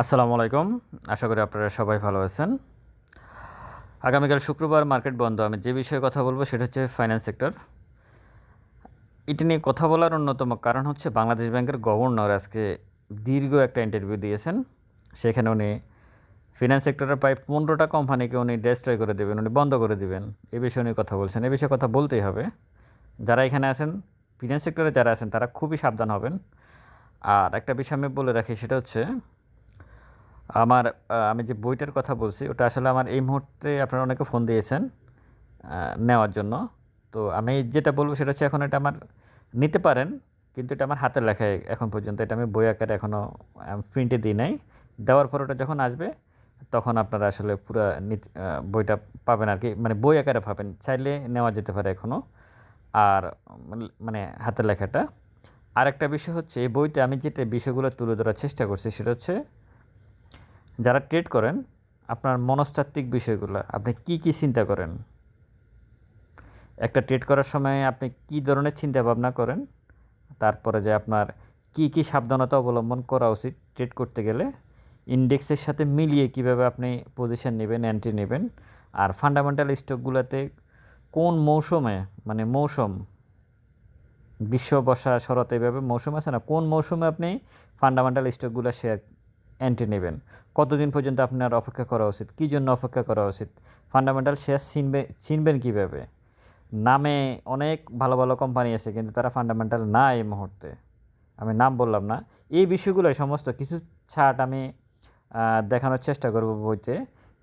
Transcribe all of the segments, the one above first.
আসসালামু আলাইকুম। আশা করি আপনারা সবাই ভালো আছেন। আগামীকাল শুক্রবার মার্কেট বন্ধ। আমি যে বিষয়ে কথা বলব সেটা হচ্ছে ফাইন্যান্স সেক্টর এটা নিয়ে কথা বলার অন্যতম কারণ হচ্ছে বাংলাদেশ ব্যাংকের গভর্নর আজকে দীর্ঘ একটা ইন্টারভিউ দিয়েছেন। সেখানে উনি ফিনান্স সেক্টরের প্রায় পনেরোটা কোম্পানিকে উনি ডেস্ট্রয় করে দেবেন, উনি বন্ধ করে দেবেন। এ বিষয়ে উনি কথা বলছেন। এ বিষয়ে কথা বলতেই হবে। যারা এখানে আছেন ফিনান্স সেক্টরে যারা আছেন, তারা খুবই সাবধান হবেন। আর একটা বিষয় আমি বলে রাখি, সেটা হচ্ছে আমার আমি যে বইটার কথা বলছি, ওটা আসলে আমার এই মুহূর্তে আপনারা অনেকে ফোন দিয়েছেন নেওয়ার জন্য। তো আমি যেটা বলব সেটা হচ্ছে এখন এটা আমার নিতে পারেন, কিন্তু এটা আমার হাতের লেখায় এখন পর্যন্ত। এটা আমি বই আকারে এখনও প্রিন্টে দিই নাই। দেওয়ার পর ওটা যখন আসবে, তখন আপনারা আসলে পুরো বইটা পাবেন আর কি। মানে বই আকারে পাবেন। চাইলে নেওয়া যেতে পারে এখনও আর মানে- হাতের লেখাটা। আর একটা বিষয় হচ্ছে, এই বইতে আমি যেটা বিষয়গুলো তুলে ধরার চেষ্টা করছি, সেটা হচ্ছে যারা ট্রেড করেন, আপনার মনস্তাত্ত্বিক বিষয়গুলো, আপনি কি কি চিন্তা করেন? একটা ট্রেড করার সময় আপনি কি ধরনের চিন্তা ভাবনা করেন? তারপরে যে আপনার কি কি সাবধানতা অবলম্বন করা উচিত ট্রেড করতে গেলে? ইন্ডেক্সের সাথে মিলিয়ে কীভাবে আপনি পজিশন নেবেন এন্ট্রি নেবেন? আর ফান্ডামেন্টাল স্টকগুলোতে কোন মৌসুমে মানে মৌসুম? বিশ্ব বর্ষা শরৎ এইভাবে মৌসুম আছে না? কোন মৌসুমে আপনি ফান্ডামেন্টাল স্টকগুলো শেয়ার এন্ট্রি নেবেন? কতদিন পর্যন্ত আপনার অপেক্ষা করা উচিত? কী জন্য অপেক্ষা করা উচিত? ফান্ডামেন্টাল শেয়ার চিনবে, চিনবেন কীভাবে? নামে অনেক ভালো ভালো কোম্পানি আছে, কিন্তু তারা ফান্ডামেন্টাল না এই মুহূর্তে। আমি নাম বললাম না। এই বিষয়গুলো সমস্ত কিছু ছাট আমি দেখানোর চেষ্টা করব বইতে,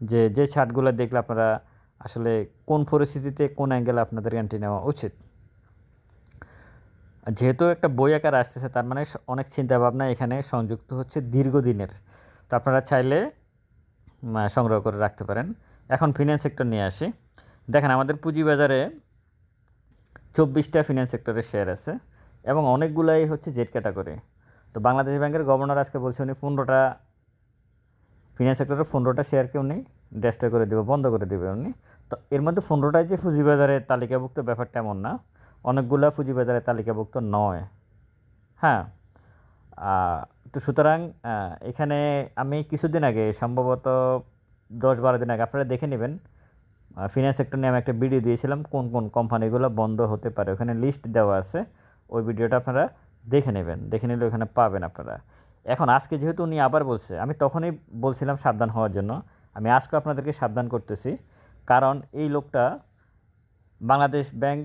যে যে ছাটগুলো দেখলে আপনারা আসলে কোন পরিস্থিতিতে কোন অ্যাঙ্গেলে আপনাদের এন্ট্রি নেওয়া উচিত। যেহেতু একটা বই আকার আসতেছে, তার মানে অনেক চিন্তা ভাবনা এখানে সংযুক্ত হচ্ছে দীর্ঘদিনের। তো আপনারা চাইলে সংগ্রহ করে রাখতে পারেন। এখন ফিন্যান্স সেক্টর নিয়ে আসি। দেখেন, আমাদের পুঁজিবাজারে চব্বিশটা ফিন্যান্স সেক্টরের শেয়ার আছে এবং অনেকগুলাই হচ্ছে জেড ক্যাটাগরি তো বাংলাদেশ ব্যাংকের গভর্নর আজকে বলছে উনি পনেরোটা ফিন্যান্স সেক্টরের পনেরোটা শেয়ারকে উনি ডেস্ট্রয় করে দেবে, বন্ধ করে দেবে উনি। তো এর মধ্যে পনেরোটাই যে পুঁজিবাজারে তালিকাভুক্ত ব্যাপারটা এমন না, অনেকগুলা পুঁজিবাজারে তালিকাভুক্ত নয়। হ্যাঁ তো সুতরাং এখানে আমি কিছুদিন আগে, সম্ভবত দশ বারো দিন আগে, আপনারা দেখে নেবেন ফিনান্স সেক্টর নিয়ে আমি একটা ভিডিও দিয়েছিলাম, কোন কোন কোম্পানিগুলো বন্ধ হতে পারে। ওখানে লিস্ট দেওয়া আছে, ওই ভিডিওটা আপনারা দেখে নেবেন। দেখে নিলে ওখানে পাবেন আপনারা। এখন আজকে যেহেতু উনি আবার বলছে, আমি তখনই বলছিলাম সাবধান হওয়ার জন্য, আমি আজকে আপনাদেরকে সাবধান করতেছি। কারণ এই লোকটা বাংলাদেশ ব্যাংক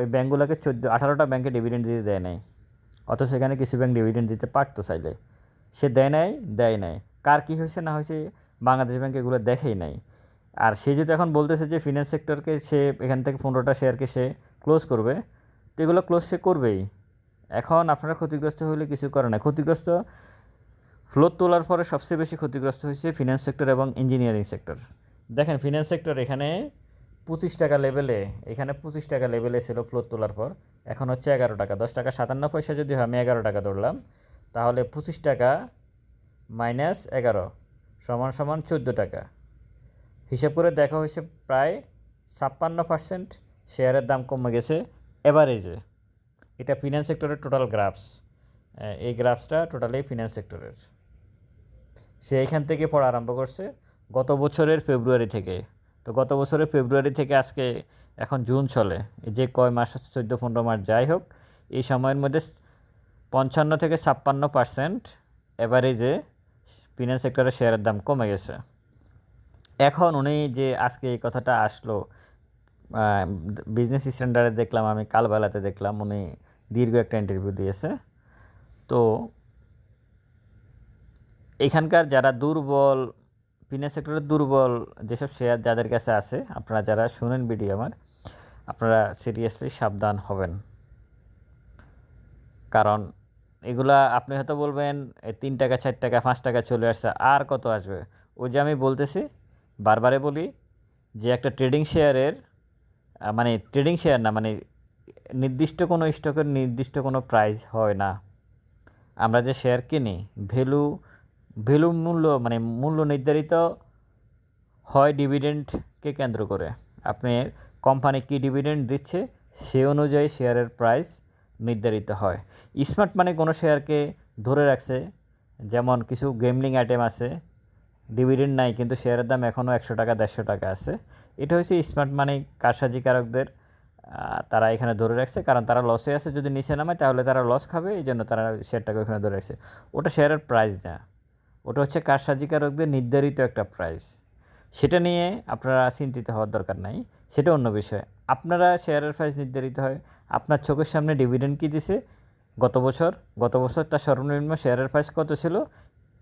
ওই ব্যাঙ্কগুলোকে চোদ্দ, আঠারোটা ব্যাংকে ডিভিডেন্ড দিতে দেয় নাই। অথচ সেখানে কিছু ব্যাংক ডিভিডেন্ড দিতে পারতো চাইলে। সে দেয় নাই দেয় নাই। কার কী হয়েছে না হয়েছে বাংলাদেশ ব্যাংক এগুলো দেখেই নাই। আর সে যেহেতু এখন বলতেছে যে ফিনান্স সেক্টরকে সে এখান থেকে পনেরোটা শেয়ারকে সে ক্লোজ করবে, তো এগুলো ক্লোজ সে করবেই। এখন আপনারা ক্ষতিগ্রস্ত হলে কিছু করে না। ক্ষতিগ্রস্ত ফ্লোর তোলার পরে সবচেয়ে বেশি ক্ষতিগ্রস্ত হয়েছে ফিনান্স সেক্টর এবং ইঞ্জিনিয়ারিং সেক্টর দেখেন ফিনান্স সেক্টর এখানে পঁচিশ টাকা লেভেলে এখানে পঁচিশ টাকা লেভেলে ছিল ফ্লোর তোলার পর। এখন হচ্ছে এগারো টাকা। দশ টাকা সাতান্ন পয়সা যদি হয়, আমি এগারো টাকা ধরলাম, তাহলে পঁচিশ টাকা মাইনাস এগারো সমান সমান চোদ্দ টাকা। হিসাব করে দেখা হয়েছে প্রায় ছাপ্পান্ন পার্সেন্ট শেয়ারের দাম কমে গেছে। এভারেজে এটা ফিনান্স সেক্টরের টোটাল গ্রাফস এই গ্রাফসটা টোটালি ফিনান্স সেক্টরের সে এখান থেকে পড়া আরম্ভ করছে গত বছরের ফেব্রুয়ারি থেকে। তো গত বছরের ফেব্রুয়ারি থেকে আজকে এখন জুন চলে। যে কয় মাস হচ্ছে চোদ্দ, পনেরো মাস, যাই হোক, এই সময়ের মধ্যে পঞ্চান্ন থেকে ছাপ্পান্ন পার্সেন্ট এভারেজে ফিনান্স সেক্টরের শেয়ারের দাম কমে গেছে। এখন উনি যে আজকে এই কথাটা আসলো বিজনেস স্ট্যান্ডার্ডে দেখলাম, আমি কালবেলাতে দেখলাম, উনি দীর্ঘ একটা ইন্টারভিউ দিয়েছে। তো এখানকার যারা দুর্বল ফিনান্স সেক্টরের দুর্বল যেসব শেয়ার যাদের কাছে আছে, আপনারা যারা শুনেন ভিডিও আমার আপনারা সিরিয়াসলি সাবধান হবেন। কারণ এগুলা আপনি হয়তো বলবেন তিন টাকা, চার টাকা, পাঁচ টাকা চলে আসছে, আর কত আসবে? ওই যে আমি বলতেছি বারবারে বলি যে একটা ট্রেডিং শেয়ারের মানে ট্রেডিং শেয়ার না মানে নির্দিষ্ট কোনো স্টকের নির্দিষ্ট কোনো প্রাইস হয় না। আমরা যে শেয়ার কিনি, ভ্যালু ভ্যালু মূল্য মানে মূল্য নির্ধারিত হয় ডিভিডেন্ডকে কেন্দ্র করে। আপনি কোম্পানি কী ডিভিডেন্ড দিচ্ছে, সে অনুযায়ী শেয়ারের প্রাইস নির্ধারিত হয়। স্মার্ট মানে কোনো শেয়ারকে ধরে রাখছে, যেমন কিছু গেমলিং আইটেম আছে ডিভিডেন্ড নাই, কিন্তু শেয়ারের দাম এখনও একশো টাকা, দেড়শো টাকা আছে। এটা হচ্ছে স্মার্ট মানি কারসাজিকারকদের তারা এখানে ধরে রাখছে, কারণ তারা লসে আছে, যদি নিচে নামায় তাহলে তারা লস খাবে, এই জন্য তারা শেয়ারটাকে ওখানে ধরে রাখছে। ওটা শেয়ারের প্রাইস না। ওটা হচ্ছে কারসাজিকারকদের নির্ধারিত একটা প্রাইস সেটা নিয়ে আপনারা চিন্তিত হওয়ার দরকার নাই। সেটা অন্য বিষয়। আপনারা শেয়ারের প্রাইস নির্ধারিত হয়। আপনার চোখের সামনে ডিভিডেন্ড কী দিছে? গত বছর গত বছর তার সর্বনিম্ন শেয়ারের প্রাইস কত ছিল?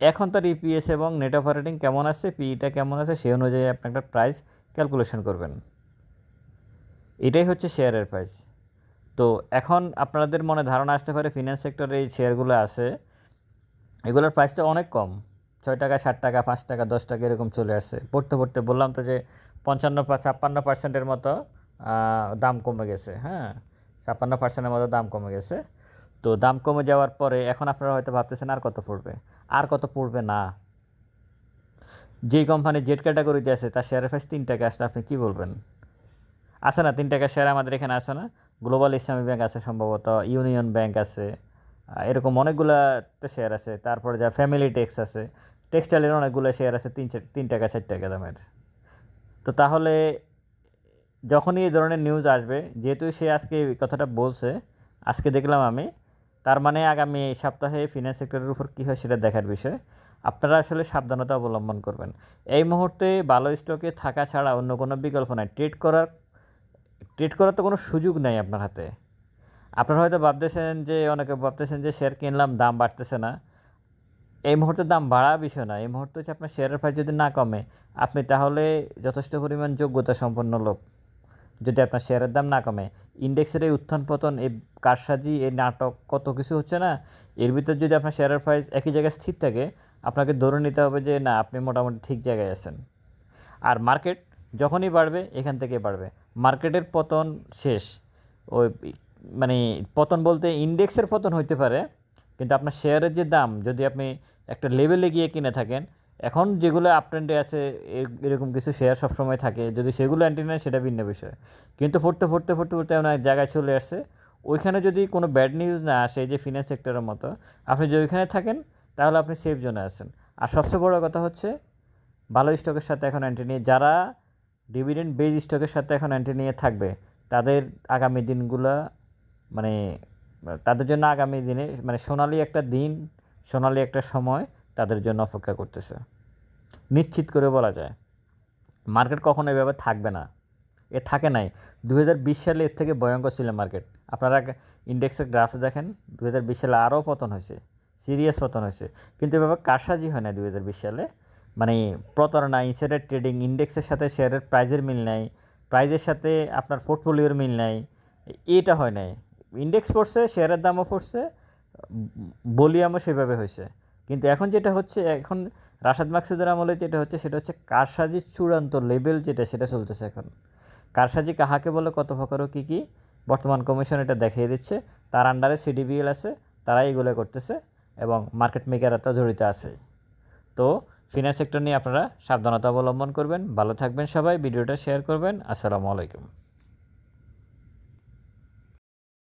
এখন তার ইপিএস এবং নেট অপারেটিং কেমন আছে? পিইটা কেমন আছে? সেই অনুযায়ী আপনি একটা প্রাইস ক্যালকুলেশন করবেন। এটাই হচ্ছে শেয়ারের প্রাইস তো এখন আপনাদের মনে ধারণা আসতে পারে ফিনান্স সেক্টরে এই শেয়ারগুলো আছে। এগুলোর প্রাইসটা অনেক কম। ছয় টাকা ষাট টাকা, পাঁচ টাকা, দশ টাকা এরকম চলে আসছে। পড়তে পড়তে বললাম তো যে পঞ্চান্ন ছাপ্পান্ন পার্সেন্টের মতো দাম কমে গেছে হ্যাঁ? ছাপ্পান্ন পার্সেন্টের মতো দাম কমে গেছে। তো দাম কমে যাওয়ার পরে এখন আপনারা হয়তো ভাবতেছেন, আর কত পড়বে? আর কত পড়বে না? যেই কোম্পানি জেড ক্যাটাগরিতে আছে, তার শেয়ারের প্রাইস তিন টাকা আসলে আপনি কী বলবেন? আছে না? তিন টাকা শেয়ার আমাদের এখানে আছে না? গ্লোবাল ইসলামী ব্যাংক আছে সম্ভবত ইউনিয়ন ব্যাংক আছে এরকম অনেকগুলা শেয়ার আছে। তারপরে যা ফ্যামিলি টেক্স আছে টেক্সটাইলের অনেকগুলো শেয়ার আছে, তিন তিন টাকা চার টাকা দামের। তো তাহলে যখনই এই ধরনের নিউজ আসবে, যেহেতু সে আজকে কথাটা বলছে, আজকে দেখলাম আমি, তার মানে আগামী সপ্তাহে ফিনান্স সেক্টরের উপর কী হয় সেটা দেখার বিষয়। আপনারা আসলে সাবধানতা অবলম্বন করবেন। এই মুহূর্তে ভালো স্টকে থাকা ছাড়া অন্য কোনো বিকল্প নাই। ট্রেড করার ট্রেড করার তো কোনো সুযোগ নেই আপনার হাতে। আপনারা হয়তো ভাবতেছেন যে, অনেকে ভাবতেছেন যে শেয়ার কিনলাম, দাম বাড়তেছে না। এই মুহূর্তে দাম বাড়া বিষয় না এই মুহূর্তে হচ্ছে আপনার শেয়ারের প্রাইস যদি না কমে, আপনি তাহলে যথেষ্ট পরিমাণ যোগ্যতা সম্পন্ন লোক। যদি আপনার শেয়ারের দাম না কমে, ইন্ডেক্সের এই উত্থান পতন এই কারসাজি, এই নাটক, কত কিছু হচ্ছে না, এর ভিতর যদি আপনার শেয়ারের প্রাইস একই জায়গায় স্থির থাকে, আপনাকে ধরে নিতে হবে যে না, আপনি মোটামুটি ঠিক জায়গায় আছেন। আর মার্কেট যখনই বাড়বে, এখান থেকে বাড়বে। মার্কেটের পতন শেষ। ওই মানে পতন বলতে ইন্ডেক্সের পতন হইতে পারে, কিন্তু আপনার শেয়ারের যে দাম, যদি আপনি একটা লেভেলে গিয়ে কিনে থাকেন। এখন যেগুলো আপ ট্রেন্ডে আছে এরকম কিছু শেয়ার সবসময় থাকে। যদি সেগুলো অ্যান্টি নেয়, সেটা ভিন্ন বিষয়। কিন্তু পড়তে পড়তে পড়তে পড়তে এমন এক জায়গায় চলে আসছে। ওইখানে যদি কোনো ব্যাড নিউজ না আসে যে ফিনান্স সেক্টরের মতো, আপনি যদি ওইখানে থাকেন, তাহলে আপনি সেফ জোনে আছেন। আর সবচেয়ে বড় কথা হচ্ছে, ভালো স্টকের সাথে এখন অ্যান্টি নিয়ে, যারা ডিভিডেন্ড বেজ স্টকের সাথে এখন অ্যান্টি নিয়ে থাকবে, তাদের আগামী দিনগুলা মানে তাদের জন্য আগামী দিনে মানে সোনালি একটা দিন সোনালি একটা সময় তাদের জন্য অপেক্ষা করতেছে। নিশ্চিত করে বলা যায়, মার্কেট কখনো এভাবে থাকবে না। এ থাকে নাই। দু হাজার বিশ সালে এর থেকে ভয়ঙ্কর ছিল মার্কেট। আপনারা ইন্ডেক্সের গ্রাফ দেখেন দু হাজার বিশ সালে আরও পতন হয়েছে, সিরিয়াস পতন হয়েছে। কিন্তু এভাবে কারসাজি হয় না দু হাজার বিশ সালে। মানে প্রতারণা ইনসাইডার ট্রেডিং ইন্ডেক্সের সাথে শেয়ারের প্রাইজের মিল নাই প্রাইজের সাথে আপনার পোর্টফোলিওর মিল নাই, এটা হয় নাই। ইন্ডেক্স পড়ছে শেয়ারের দামও পড়ছে বলিয়ামও সেভাবে হয়েছে। কিন্তু এখন যেটা হচ্ছে, এখন রাশাদ মাকসুদের আমলে যেটা হচ্ছে, সেটা হচ্ছে কারসাজির চূড়ান্ত লেভেল যেটা, সেটা চলতেছে এখন। কারসাজি কাহাকে বলে কত প্রকার ও কী কী, বর্তমান কমিশন এটা দেখিয়ে দিচ্ছে। তার আন্ডারে সিডিবিএল আছে, তারাই এগুলো করতেছে এবং মার্কেট মেকাররা তো জড়িত আছে। তো ফিনান্স সেক্টর নিয়ে আপনারা সাবধানতা অবলম্বন করবেন। ভালো থাকবেন সবাই, ভিডিওটা শেয়ার করবেন। আসসালামু আলাইকুম।